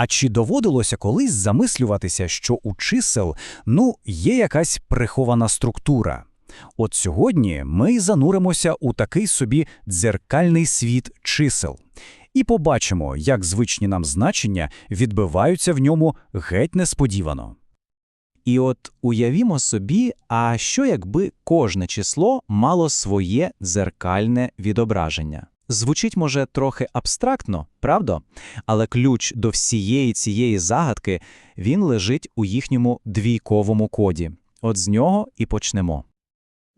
А чи доводилося колись замислюватися, що у чисел ну, є якась прихована структура? От сьогодні ми зануримося у такий собі дзеркальний світ чисел. І побачимо, як звичні нам значення відбиваються в ньому геть несподівано. І от уявімо собі, а що якби кожне число мало своє дзеркальне відображення? Звучить, може, трохи абстрактно, правда? Але ключ до всієї цієї загадки, він лежить у їхньому двійковому коді. От з нього і почнемо.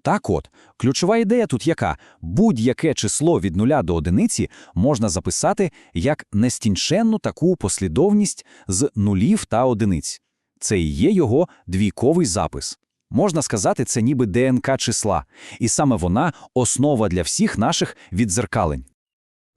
Так от, ключова ідея тут яка? Будь-яке число від нуля до одиниці можна записати як нескінченну таку послідовність з нулів та одиниць. Це і є його двійковий запис. Можна сказати, це ніби ДНК числа, і саме вона – основа для всіх наших відзеркалень.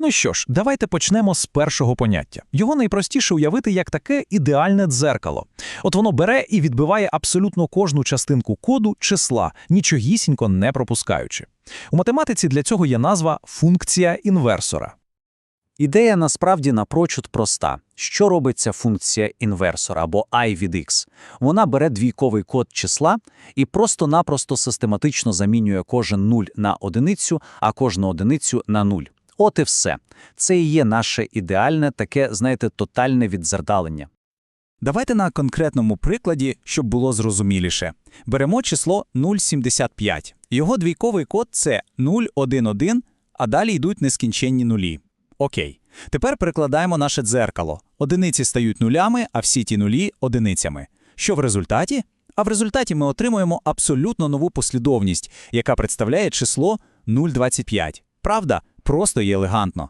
Ну що ж, давайте почнемо з першого поняття. Його найпростіше уявити як таке ідеальне дзеркало. От воно бере і відбиває абсолютно кожну частинку коду числа, нічогісінько не пропускаючи. У математиці для цього є назва функція інверсора. Ідея насправді напрочуд проста. Що робить ця функція інверсора або і від x? Вона бере двійковий код числа і просто-напросто систематично замінює кожен нуль на одиницю, а кожну одиницю на нуль. От і все. Це і є наше ідеальне таке, знаєте, тотальне відзеркалення. Давайте на конкретному прикладі, щоб було зрозуміліше. Беремо число 0,75. Його двійковий код – це 0,1,1, а далі йдуть нескінченні нулі. Окей. Тепер перекладаємо наше дзеркало. Одиниці стають нулями, а всі ті нулі – одиницями. Що в результаті? А в результаті ми отримуємо абсолютно нову послідовність, яка представляє число 0,25. Правда? Просто і елегантно.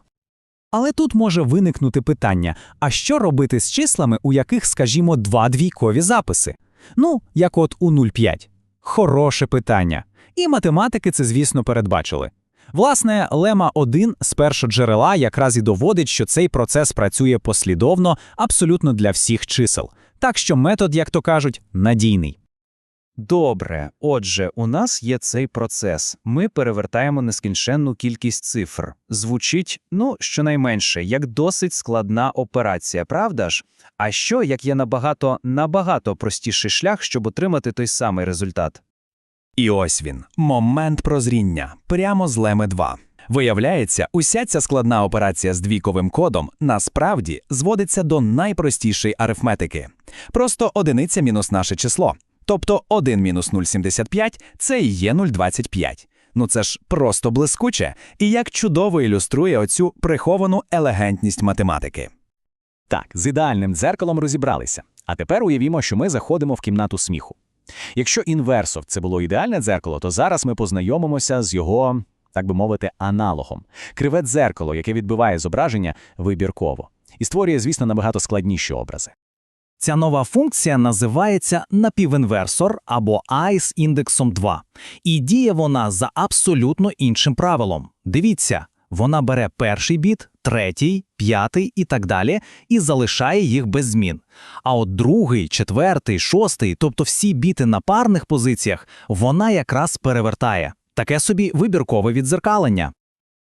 Але тут може виникнути питання: а що робити з числами, у яких, скажімо, два двійкові записи? Ну, як от у 0,5? Хороше питання. І математики це, звісно, передбачили. Власне, лема 1 з першоджерела якраз і доводить, що цей процес працює послідовно абсолютно для всіх чисел. Так що метод, як то кажуть, надійний. Добре, отже, у нас є цей процес. Ми перевертаємо нескінченну кількість цифр. Звучить, ну, щонайменше, як досить складна операція, правда ж? А що, як є набагато набагато простіший шлях, щоб отримати той самий результат? І ось він – момент прозріння, прямо з леми 2. Виявляється, уся ця складна операція з двійковим кодом насправді зводиться до найпростішої арифметики. Просто одиниця мінус наше число. Тобто 1 мінус 0,75 – це і є 0,25. Ну це ж просто блискуче і як чудово ілюструє оцю приховану елегантність математики. Так, з ідеальним дзеркалом розібралися. А тепер уявімо, що ми заходимо в кімнату сміху. Якщо інверсов це було ідеальне дзеркало, то зараз ми познайомимося з його, так би мовити, аналогом. Криве дзеркало, яке відбиває зображення вибірково, і створює, звісно, набагато складніші образи. Ця нова функція називається напівінверсор або I індексом 2. І діє вона за абсолютно іншим правилом. Дивіться, вона бере перший біт, третій, п'ятий і так далі, і залишає їх без змін. А от другий, четвертий, шостий, тобто всі біти на парних позиціях, вона якраз перевертає. Таке собі вибіркове відзеркалення.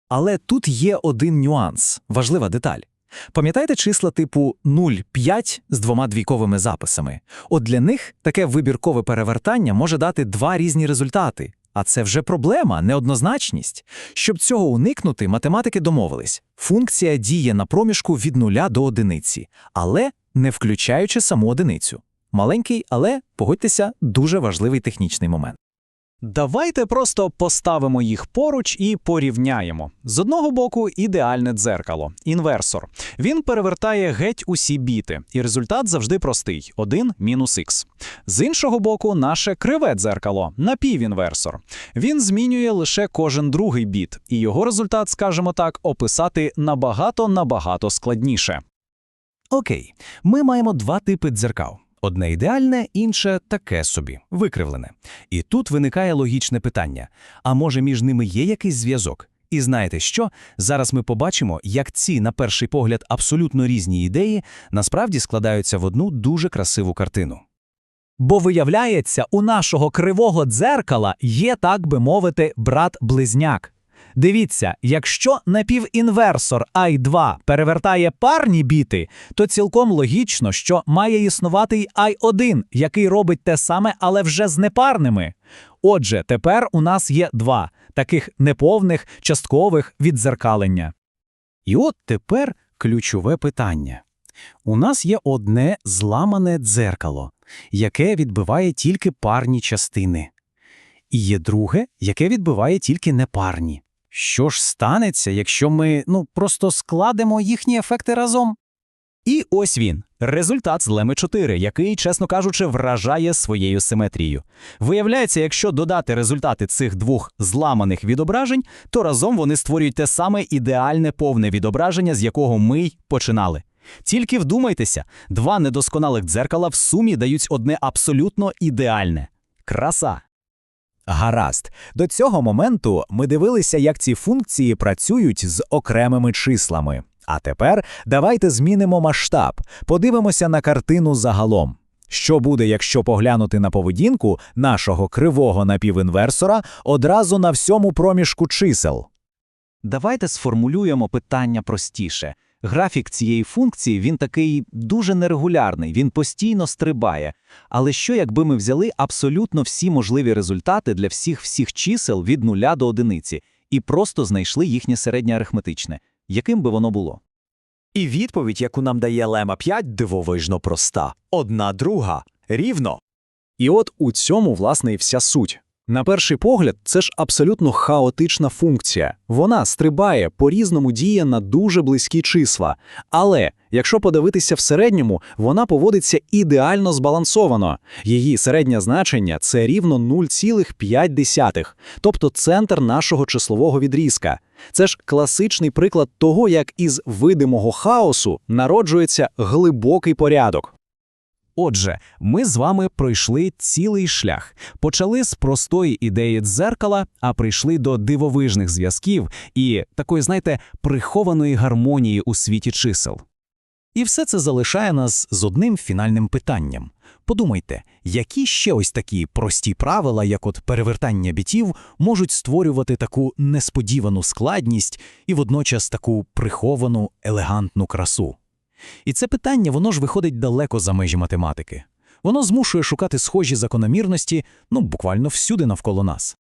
Але тут є один нюанс, важлива деталь. Пам'ятаєте числа типу 0,5 з двома двійковими записами? От для них таке вибіркове перевертання може дати два різні результати. А це вже проблема, неоднозначність. Щоб цього уникнути, математики домовились. Функція діє на проміжку від нуля до одиниці, але не включаючи саму одиницю. Маленький, але, погодьтеся, дуже важливий технічний момент. Давайте просто поставимо їх поруч і порівняємо. З одного боку, ідеальне дзеркало, інверсор. Він перевертає геть усі біти, і результат завжди простий 1 мінус х. З іншого боку, наше криве дзеркало, напівінверсор. Він змінює лише кожен другий біт, і його результат, скажімо так, описати набагато-набагато складніше. Окей, ми маємо два типи дзеркал. Одне ідеальне, інше таке собі, викривлене. І тут виникає логічне питання: а може між ними є якийсь зв'язок? І знаєте що? Зараз ми побачимо, як ці, на перший погляд, абсолютно різні ідеї насправді складаються в одну дуже красиву картину. Бо виявляється, у нашого кривого дзеркала є, так би мовити, брат-близняк. Дивіться, якщо напівінверсор I2 перевертає парні біти, то цілком логічно, що має існувати й I1, який робить те саме, але вже з непарними. Отже, тепер у нас є два таких неповних часткових віддзеркалення. І от тепер ключове питання. У нас є одне зламане дзеркало, яке відбиває тільки парні частини. І є друге, яке відбиває тільки непарні. Що ж станеться, якщо ми ну, просто складемо їхні ефекти разом? І ось він. Результат з Леми 4, який, чесно кажучи, вражає своєю симетрією. Виявляється, якщо додати результати цих двох зламаних відображень, то разом вони створюють те саме ідеальне повне відображення, з якого ми й починали. Тільки вдумайтеся, два недосконалих дзеркала в сумі дають одне абсолютно ідеальне. Краса. Гаразд. До цього моменту ми дивилися, як ці функції працюють з окремими числами. А тепер давайте змінимо масштаб, подивимося на картину загалом. Що буде, якщо поглянути на поведінку нашого кривого напівінверсора одразу на всьому проміжку чисел? Давайте сформулюємо питання простіше. Графік цієї функції він такий дуже нерегулярний, він постійно стрибає. Але що якби ми взяли абсолютно всі можливі результати для всіх всіх чисел від нуля до одиниці і просто знайшли їхнє середнє арифметичне? Яким би воно було? І відповідь, яку нам дає Лема 5, дивовижно проста. Одна друга. Рівно. І от у цьому, власне, і вся суть. На перший погляд, це ж абсолютно хаотична функція. Вона стрибає, по-різному діє на дуже близькі числа. Але якщо подивитися в середньому, вона поводиться ідеально збалансовано. Її середнє значення це рівно 0,5, тобто центр нашого числового відрізка. Це ж класичний приклад того, як із видимого хаосу народжується глибокий порядок. Отже, ми з вами пройшли цілий шлях. Почали з простої ідеї дзеркала, а прийшли до дивовижних зв'язків і такої, знаєте, прихованої гармонії у світі чисел. І все це залишає нас з одним фінальним питанням. Подумайте, які ще ось такі прості правила, як от перевертання бітів, можуть створювати таку несподівану складність і водночас таку приховану елегантну красу. І це питання, воно ж виходить далеко за межі математики. Воно змушує шукати схожі закономірності, ну, буквально всюди навколо нас.